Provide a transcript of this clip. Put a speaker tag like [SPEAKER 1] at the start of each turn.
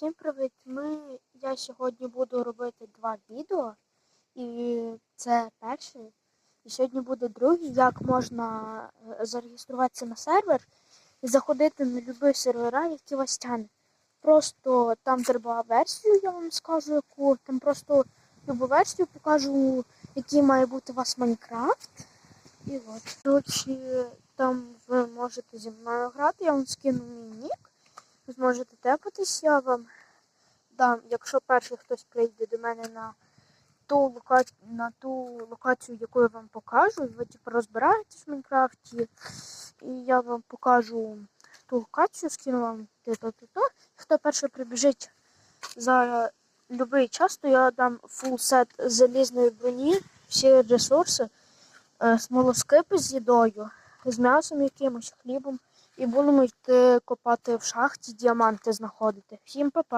[SPEAKER 1] Всім привіт! Ми, я сьогодні буду робити два відео. І це перше. І сьогодні буде другий, як можна е, зареєструватися на сервер і заходити на любі сервера, які вас тягне. Просто там треба версію, я вам скажу, яку. Там просто любу версію покажу, який має бути у вас Майнкрафт. І от. Коротше, там ви можете зі мною грати, я вам скину мій нік. Зможете тепатись, я вам дам, якщо перший хтось прийде до мене на ту, лока... на ту локацію, яку я вам покажу, ви типу, розбираєтесь в Майнкрафті, і я вам покажу ту локацію, скину вам то-то-то. Хто перший прибіжить за будь-який час, то я дам фул сет залізної броні, всі ресурси, е, смолоскипи з їдою, з м'ясом якимось, хлібом. І будемо йти копати в шахті, діаманти знаходити. Всім па-па!